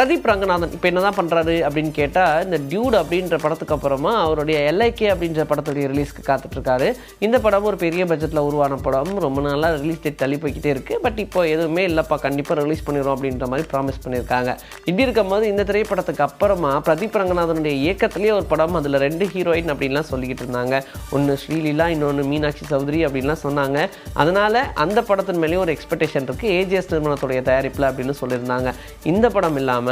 பிரதீப் ரங்கநாதன் இப்போ என்ன தான் பண்ணுறாரு அப்படின்னு கேட்டால் இந்த டியூட் அப்படின்ற படத்துக்கு அப்புறமா அவருடைய எல்ஐகே அப்படின்ற படத்துடைய ரிலீஸ்க்கு காத்துட்ருக்காரு. இந்த படம் ஒரு பெரிய பட்ஜெட்டில் உருவான படம். ரொம்ப நாளாக ரிலீஸ் டேட் தள்ளி போய்கிட்டே இருக்குது பட் இப்போ எதுவுமே இல்லைப்பா கண்டிப்பாக ரிலீஸ் பண்ணிடும் அப்படின்ற மாதிரி ப்ராமிஸ் பண்ணியிருக்காங்க. இப்படி இருக்கும்போது இந்த திரைப்படத்துக்கு அப்புறமா பிரதீப் ரங்கநாதனுடைய இயக்கத்திலேயே ஒரு படம் அதில் ரெண்டு ஹீரோயின் அப்படின்லாம் சொல்லிக்கிட்டு இருந்தாங்க. ஒன்று ஸ்ரீலீலா இன்னொன்று மீனாட்சி சௌத்ரி அப்படின்லாம் சொன்னாங்க. அதனால் அந்த படத்தின் மேலேயும் ஒரு எக்ஸ்பெக்டேஷன் இருக்குது ஏஜிஎஸ் நிறுவனத்துடைய தயாரிப்பில் அப்படின்னு சொல்லியிருந்தாங்க. இந்த படம் இல்லாமல்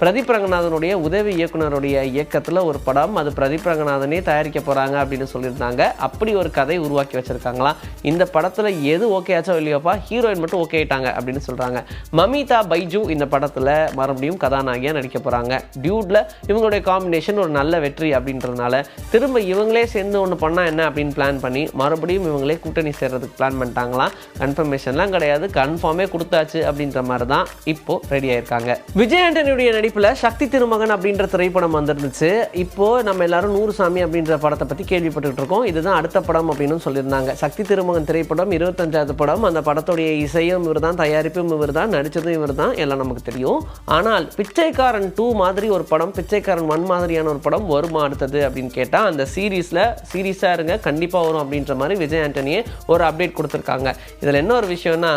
பிரதீப் ரங்கநாதனுடைய உதவி இயக்குனருடைய இயக்கத்தில் ஒரு படம் அது பிரதீப் ரங்கநாதனே தயாரிக்க போகிறாங்க அப்படின்னு சொல்லியிருந்தாங்க. அப்படி ஒரு கதை உருவாக்கி வச்சிருக்காங்களாம். இந்த படத்தில் எது ஓகே ஆச்சோ இல்லையோப்பா ஹீரோயின் மட்டும் ஓகே ஆயிட்டாங்க அப்படின்னு சொல்கிறாங்க மமிதா பைஜு இந்த படத்தில் மறுபடியும் கதாநாயகியாக நடிக்க போகிறாங்க டியூட்டில் இவங்களுடைய காம்பினேஷன் ஒரு நல்ல வெற்றி அப்படின்றதுனால திரும்ப இவங்களே சேர்ந்து ஒன்று பண்ணால் என்ன அப்படின்னு பிளான் பண்ணி மறுபடியும் இவங்களே கூட்டணி சேர்றதுக்கு பிளான் பண்ணிட்டாங்களாம். கன்ஃபர்மேஷன்லாம் கிடையாது கன்ஃபார்மே கொடுத்தாச்சு அப்படின்ற மாதிரி தான் இப்போது ரெடி ஆயிருக்காங்க. விஜய் ஆண்டனியுடைய நடிப்பில் சக்தி திருமகன் அப்படின்ற திரைப்படம் வந்துருந்துச்சு. இப்போது நம்ம எல்லாரும் நூறு சாமி அப்படின்ற படத்தை பற்றி கேள்விப்பட்டுக்கிட்டு இருக்கோம். இதுதான் அடுத்த படம் அப்படின்னு சொல்லியிருந்தாங்க. சக்தி திருமகன் திரைப்படம் இருபத்தஞ்சாவது படம் அந்த படத்துடைய இசையும் இவர் தான் தயாரிப்பும் இவர் தான் நடித்ததும் இவர் தான் எல்லாம் நமக்கு தெரியும். ஆனால் பிச்சைக்காரன் டூ மாதிரி ஒரு படம் பிச்சைக்காரன் ஒன் மாதிரியான ஒரு படம் வருமா அடுத்தது அப்படின்னு கேட்டால் அந்த சீரீஸில் சீரீஸாக இருங்க கண்டிப்பாக வரும் அப்படின்ற மாதிரி விஜய் ஆண்டனியே ஒரு அப்டேட் கொடுத்துருக்காங்க. இதில் என்ன ஒரு விஷயம்னா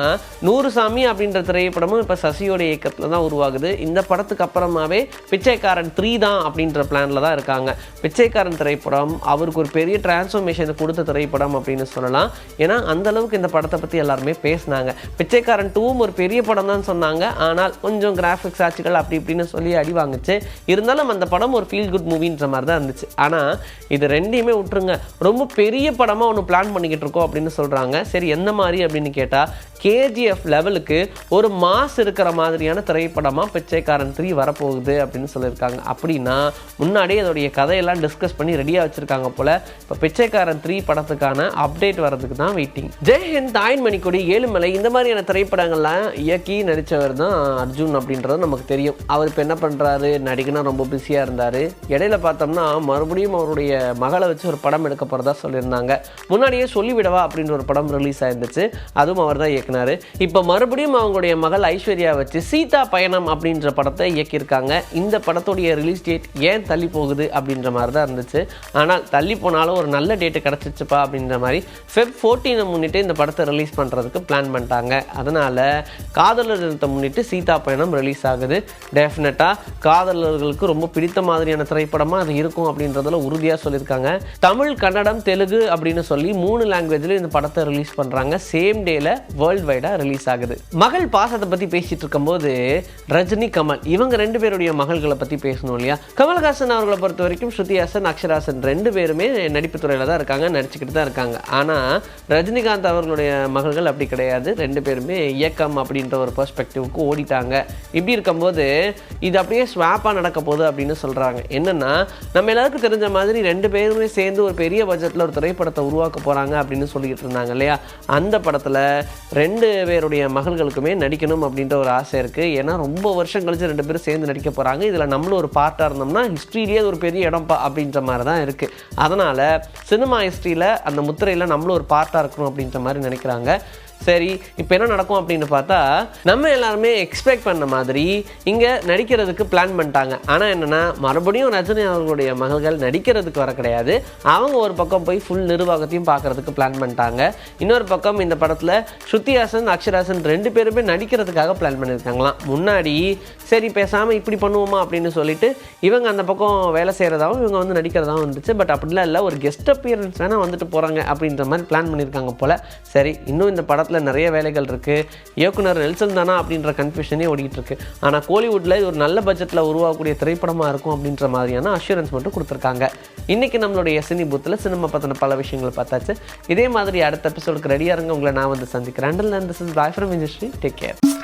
நூறு சாமி அப்படின்ற திரைப்படமும் இப்போ சசியோட இயக்கத்தில் தான் உருவாகுது. இந்த படத்துக்கு அப்புறமாவே பிச்சைக்காரன் த்ரீ தான் அப்படின்ற பிளானில் தான் இருக்காங்க. பிச்சைக்காரன் திரைப்படம் அவருக்கு ஒரு பெரிய டிரான்ஸ்ஃபர்மேஷனை கொடுத்த திரைப்படம் அப்படின்னு சொல்லலாம். ஏன்னா அந்த அளவுக்கு இந்த படத்தை பற்றி எல்லாருமே பேசினாங்க. பிச்சைக்காரன் டூவும் ஒரு பெரிய படம் தான் சொன்னாங்க. ஆனால் கொஞ்சம் கிராஃபிக்ஸ் ஆட்சிகள் அப்படி இப்படின்னு சொல்லி அடி வாங்குச்சு. இருந்தாலும் அந்த படம் ஒரு ஃபீல் குட் மூவின்ற மாதிரி தான் இருந்துச்சு. ஆனால் இது ரெண்டையுமே விட்டுருங்க. ரொம்ப பெரிய படமாக ஒன்று பிளான் பண்ணிக்கிட்டு இருக்கோம் அப்படின்னு சொல்கிறாங்க சரி எந்த மாதிரி அப்படின்னு கேட்டால் கேஜிஎஃப் லெவலுக்கு ஒரு மாஸ் இருக்கிற மாதிரியான திரைப்படமாக பிச்சைக்காரன் த்ரீ வரப்போகுது அப்படின்னு சொல்லியிருக்காங்க. அப்படின்னா முன்னாடியே அதோடைய கதையெல்லாம் டிஸ்கஸ் பண்ணி ரெடியாக வச்சுருக்காங்க போல் இப்போ பிச்சைக்காரன் த்ரீ படத்துக்கான அப்டேட் வரதுக்கு தான் வெயிட்டிங் ஜெயஹிந்த் தாயின் மணிக்கொடி ஏழுமலை இந்த மாதிரியான திரைப்படங்கள்லாம் இயக்கி நடித்தவர் தான் அர்ஜுன் அப்படின்றது நமக்கு தெரியும். அவர் இப்போ என்ன பண்ணுறாரு நடிகனா ரொம்ப பிஸியாக இருந்தார். இடையில பார்த்தோம்னா மறுபடியும் அவருடைய மகளை வச்சு ஒரு படம் எடுக்க போகிறதா சொல்லியிருந்தாங்க. முன்னாடியே சொல்லிவிடவா அப்படின்ற ஒரு படம் ரிலீஸ் ஆயிருந்துச்சு. அதுவும் அவர் தான் இயக்குனாரு. இப்போ மறுபடியும் அவங்களுடைய மகள் ஐஸ்வர்யா வச்சு சீதா பயணம் அப்படின்ற படம் படத்தை இயக்கியிருக்காங்க. இந்த படத்துடைய ரிலீஸ் டேட் ஏன் தள்ளி போகுது அப்படின்ற மாதிரி தான் இருந்துச்சு. ஆனால் தள்ளி போனாலும் ஒரு நல்ல டேட்டு கிடச்சிச்சுப்பா அப்படின்ற மாதிரி ஃபெப் ஃபோர்டீனை முன்னிட்டு இந்த படத்தை ரிலீஸ் பண்ணுறதுக்கு பிளான் பண்ணிட்டாங்க. அதனால் காதலர் தினத்தை முன்னிட்டு சீதா பயணம் ரிலீஸ் ஆகுது. டெஃபினட்டாக காதலர்களுக்கு ரொம்ப பிடித்த மாதிரியான திரைப்படமாக அது இருக்கும் அப்படின்றதுல உறுதியாக சொல்லியிருக்காங்க. தமிழ் கன்னடம் தெலுங்கு அப்படின்னு சொல்லி மூணு லாங்குவேஜில் இந்த படத்தை ரிலீஸ் பண்ணுறாங்க சேம் டேல வேர்ல்டு வைடாக ரிலீஸ் ஆகுது. மகள் பாசத்தை பற்றி பேசிட்டு இருக்கும்போது ரஜினி கமல் கமல் இவங்க ரெண்டு பேருடைய மகள்களை பற்றி பேசணும் இல்லையா? கமல்ஹாசன் அவர்களை பொறுத்த வரைக்கும் ஸ்ருதிஹாசன் அக்ஷராசன் ரெண்டு பேருமே நடிப்பு துறையில் தான் இருக்காங்க நடிச்சுக்கிட்டு தான் இருக்காங்க. ஆனால் ரஜினிகாந்த் அவர்களுடைய மகள்கள் அப்படி கிடையாது. ரெண்டு பேருமே இயக்கம் அப்படின்ற ஒரு பர்ஸ்பெக்டிவ்க்கு ஓடிட்டாங்க. இப்படி இருக்கும்போது இது அப்படியே ஸ்வாப்பாக நடக்க போகுது அப்படின்னு சொல்கிறாங்க என்னென்னா நம்ம எல்லாருக்கும் தெரிஞ்ச மாதிரி ரெண்டு பேருமே சேர்ந்து ஒரு பெரிய பட்ஜெட்டில் ஒரு திரைப்படத்தை உருவாக்க போகிறாங்க அப்படின்னு சொல்லிக்கிட்டு இருந்தாங்க இல்லையா? அந்த படத்தில் ரெண்டு பேருடைய மகள்களுக்குமே நடிக்கணும் அப்படின்ற ஒரு ஆசை இருக்குது ஏன்னா ரொம்ப வருஷம் கழிச்சு ரெண்டு பேரும் சேர்ந்து நடிக்க போகிறாங்க இதில் நம்மளும் ஒரு பார்ட்டாக இருந்தோம்னா ஹிஸ்ட்ரியிலேயே ஒரு பெரிய இடம் அப்படின்ற மாதிரி தான் இருக்குது அதனால் சினிமா ஹிஸ்ட்ரியில் அந்த முத்திரையில் நம்மளும் ஒரு பார்ட்டாக இருக்கணும் அப்படின்ற மாதிரி நினைக்கிறாங்க. சரி இப்போ என்ன நடக்கும் அப்படின்னு பார்த்தா நம்ம எல்லாருமே எக்ஸ்பெக்ட் பண்ண மாதிரி இங்கே நடிக்கிறதுக்கு பிளான் பண்ணிட்டாங்க. ஆனால் என்னென்னா மறுபடியும் ரஜினி அவர்களுடைய மகள்கள் நடிக்கிறதுக்கு வர கிடையாது. அவங்க ஒரு பக்கம் போய் ஃபுல் நிர்வாகத்தையும் பார்க்கறதுக்கு பிளான் பண்ணிட்டாங்க. இன்னொரு பக்கம் இந்த படத்தில் ஸ்ருதிஹாசன் அக்ஷராசன் ரெண்டு பேருமே நடிக்கிறதுக்காக பிளான் பண்ணியிருக்காங்களாம். முன்னாடி சரி பேசாமல் இப்படி பண்ணுவோமா அப்படின்னு சொல்லிட்டு இவங்க அந்த பக்கம் வேலை செய்கிறதாவும் இவங்க வந்து நடிக்கிறதாகவும் இருந்துச்சு. பட் அப்படிலாம் இல்லை ஒரு கெஸ்ட் அப்பியரன்ஸ் வேணால் வந்துட்டு போகிறாங்க அப்படின்ற மாதிரி பிளான் பண்ணியிருக்காங்க போல். சரி இன்னும் இந்த படத்தில் நிறைய வேலைகள் இருக்குது இயக்குனர் நெல்சன் தானா அப்படின்ற கன்ஃபியூஷனே ஓடிக்கிட்டு இருக்கு ஆனால் கோலிவுட்டில் இது ஒரு நல்ல பட்ஜெட்டில் உருவாகக்கூடிய திரைப்படமாக இருக்கும் அப்படின்ற மாதிரியான அஷூரன்ஸ் மட்டும் கொடுத்துருக்காங்க. இன்றைக்கி நம்மளுடைய சினி பூத்தில் சினிமா பற்றின பல விஷயங்கள் பார்த்தாச்சு. இதே மாதிரி அடுத்த எபிசோடுக்கு ரெடியாக இருங்க. உங்களை நான் வந்து சந்திக்கிறேன். Until this is Bhai from industry take care